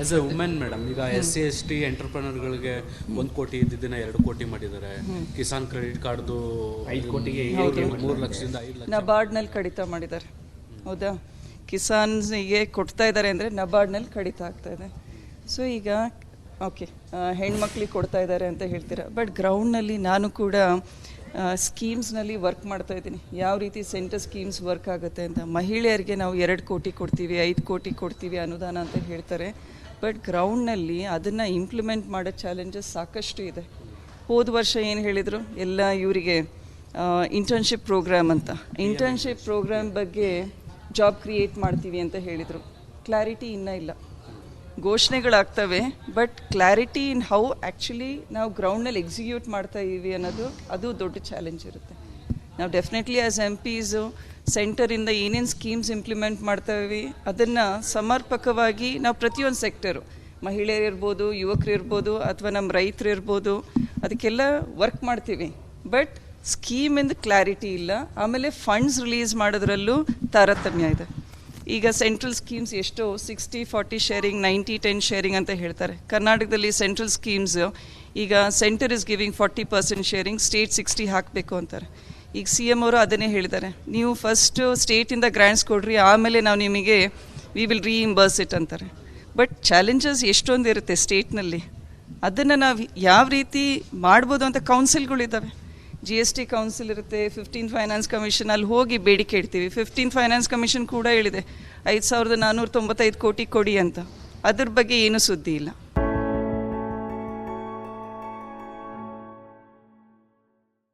As a women madam ಈಗ S C S T ಎಂಟರ್ಪ್ರನರ್ಗಳಿಗೆ ಒಂದು ಕೋಟಿ ಇದ್ದಿದ್ದನ್ನ ಎರಡು ಕೋಟಿ ಮಾಡಿದ್ದಾರೆ. ಕಿಸಾನ್ ಕ್ರೆಡಿಟ್ ಕಾರ್ಡ್ದು ಐದು ಕೋಟಿಗೆ ಮೂರು ಲಕ್ಷದಿಂದ ಐದು ಲಕ್ಷ. ನಬಾರ್ಡ್ನಲ್ಲಿ ಕಡಿತ ಮಾಡಿದ್ದಾರೆ. ಹೌದಾ? ಕಿಸಾನ್ಸಿಗೆ ಕೊಡ್ತಾ ಇದ್ದಾರೆ ಅಂದರೆ ನಬಾರ್ಡ್ನಲ್ಲಿ ಕಡಿತ ಆಗ್ತಾ ಇದೆ. ಸೊ ಈಗ ಓಕೆ ಹೆಣ್ಮಕ್ಳಿಗೆ ಕೊಡ್ತಾ ಇದ್ದಾರೆ ಅಂತ ಹೇಳ್ತೀರಾ? ಬಟ್ ಗ್ರೌಂಡ್ನಲ್ಲಿ ನಾನು ಕೂಡ ಸ್ಕೀಮ್ಸ್ನಲ್ಲಿ ವರ್ಕ್ ಮಾಡ್ತಾ ಇದ್ದೀನಿ. ಯಾವ ರೀತಿ ಸೆಂಟರ್ ಸ್ಕೀಮ್ಸ್ ವರ್ಕ್ ಆಗುತ್ತೆ ಅಂತ. ಮಹಿಳೆಯರಿಗೆ ನಾವು ಎರಡು ಕೋಟಿ ಕೊಡ್ತೀವಿ ಐದು ಕೋಟಿ ಕೊಡ್ತೀವಿ ಅನುದಾನ ಅಂತ ಹೇಳ್ತಾರೆ. ಬಟ್ ಗ್ರೌಂಡ್ನಲ್ಲಿ ಅದನ್ನು ಇಂಪ್ಲಿಮೆಂಟ್ ಮಾಡೋ ಚಾಲೆಂಜಸ್ ಸಾಕಷ್ಟು ಇದೆ. ಹೋದ ವರ್ಷ ಏನು ಹೇಳಿದರು? ಎಲ್ಲ ಇವರಿಗೆ ಇಂಟರ್ನ್ಶಿಪ್ ಪ್ರೋಗ್ರಾಮ್ ಅಂತ. ಇಂಟರ್ನ್ಶಿಪ್ ಪ್ರೋಗ್ರಾಮ್ ಬಗ್ಗೆ ಜಾಬ್ ಕ್ರಿಯೇಟ್ ಮಾಡ್ತೀವಿ ಅಂತ ಹೇಳಿದರು. ಕ್ಲಾರಿಟಿ ಇನ್ನೂ ಇಲ್ಲ. ಘೋಷಣೆಗಳಾಗ್ತವೆ but clarity in how actually ನಾವು ಗ್ರೌಂಡ್ನಲ್ಲಿ ಎಕ್ಸಿಕ್ಯೂಟ್ ಮಾಡ್ತಾ ಇದ್ದೀವಿ ಅನ್ನೋದು, ಅದು ದೊಡ್ಡ ಚಾಲೆಂಜ್ ಇರುತ್ತೆ. ನಾವು ಡೆಫಿನೆಟ್ಲಿ ಆಸ್ ಎಂ ಪೀಸು ಸೆಂಟರಿಂದ ಏನೇನು ಸ್ಕೀಮ್ಸ್ ಇಂಪ್ಲಿಮೆಂಟ್ ಮಾಡ್ತಾ ಇದ್ದೀವಿ ಅದನ್ನು ಸಮರ್ಪಕವಾಗಿ ನಾವು ಪ್ರತಿಯೊಂದು ಸೆಕ್ಟರು ಮಹಿಳೆಯರು ಇರ್ಬೋದು, ಯುವಕರು ಇರ್ಬೋದು, ಅಥವಾ ನಮ್ಮ ರೈತರು ಇರ್ಬೋದು, ಅದಕ್ಕೆಲ್ಲ ವರ್ಕ್ ಮಾಡ್ತೀವಿ. ಬಟ್ ಸ್ಕೀಮಿಂದ ಕ್ಲಾರಿಟಿ ಇಲ್ಲ, ಆಮೇಲೆ ಫಂಡ್ಸ್ ರಿಲೀಸ್ ಮಾಡೋದ್ರಲ್ಲೂ ತಾರತಮ್ಯ ಇದೆ. ಈಗ ಸೆಂಟ್ರಲ್ ಸ್ಕೀಮ್ಸ್ ಎಷ್ಟು sixty forty sharing ninety ten sharing ಅಂತ ಹೇಳ್ತಾರೆ. ಕರ್ನಾಟಕದಲ್ಲಿ ಸೆಂಟ್ರಲ್ ಸ್ಕೀಮ್ಸ್ ಈಗ centre is giving forty percent sharing state sixty ಹಾಕಬೇಕು ಅಂತಾರೆ. ಈಗ ಸಿ ಎಂ ಅವರು ಅದನ್ನೇ ಹೇಳಿದ್ದಾರೆ. ನೀವು ಫಸ್ಟು ಸ್ಟೇಟಿಂದ ಗ್ರ್ಯಾಂಟ್ಸ್ ಕೊಡ್ರಿ, ಆಮೇಲೆ ನಾವು ನಿಮಗೆ ವಿ ವಿಲ್ ರೀಇಂಬರ್ಸ್ ಇಟ್ ಅಂತಾರೆ. ಬಟ್ ಚಾಲೆಂಜಸ್ ಎಷ್ಟೊಂದು ಇರುತ್ತೆ ಸ್ಟೇಟ್ನಲ್ಲಿ ಅದನ್ನು ನಾವು ಯಾವ ರೀತಿ ಮಾಡ್ಬೋದು ಅಂತ ಕೌನ್ಸಿಲ್ಗಳಿದ್ದಾವೆ ಜಿ ಎಸ್ ಟಿ ಕೌನ್ಸಿಲ್ ಇರುತ್ತೆ ಫಿಫ್ಟೀನ್ ಫೈನಾನ್ಸ್ ಕಮಿಷನ್ ಅಲ್ಲಿ ಹೋಗಿ ಬೇಡಿಕೆ ಇಡ್ತೀವಿ. ಫಿಫ್ಟೀನ್ ಫೈನಾನ್ಸ್ ಕಮಿಷನ್ ಕೂಡ ಹೇಳಿದೆ, ಐದು ಸಾವಿರದ ನಾನ್ನೂರ ತೊಂಬತ್ತೈದು ಕೋಟಿ ಕೊಡಿ ಅಂತ. ಅದ್ರ ಬಗ್ಗೆ ಏನೂ ಸುದ್ದಿ ಇಲ್ಲ.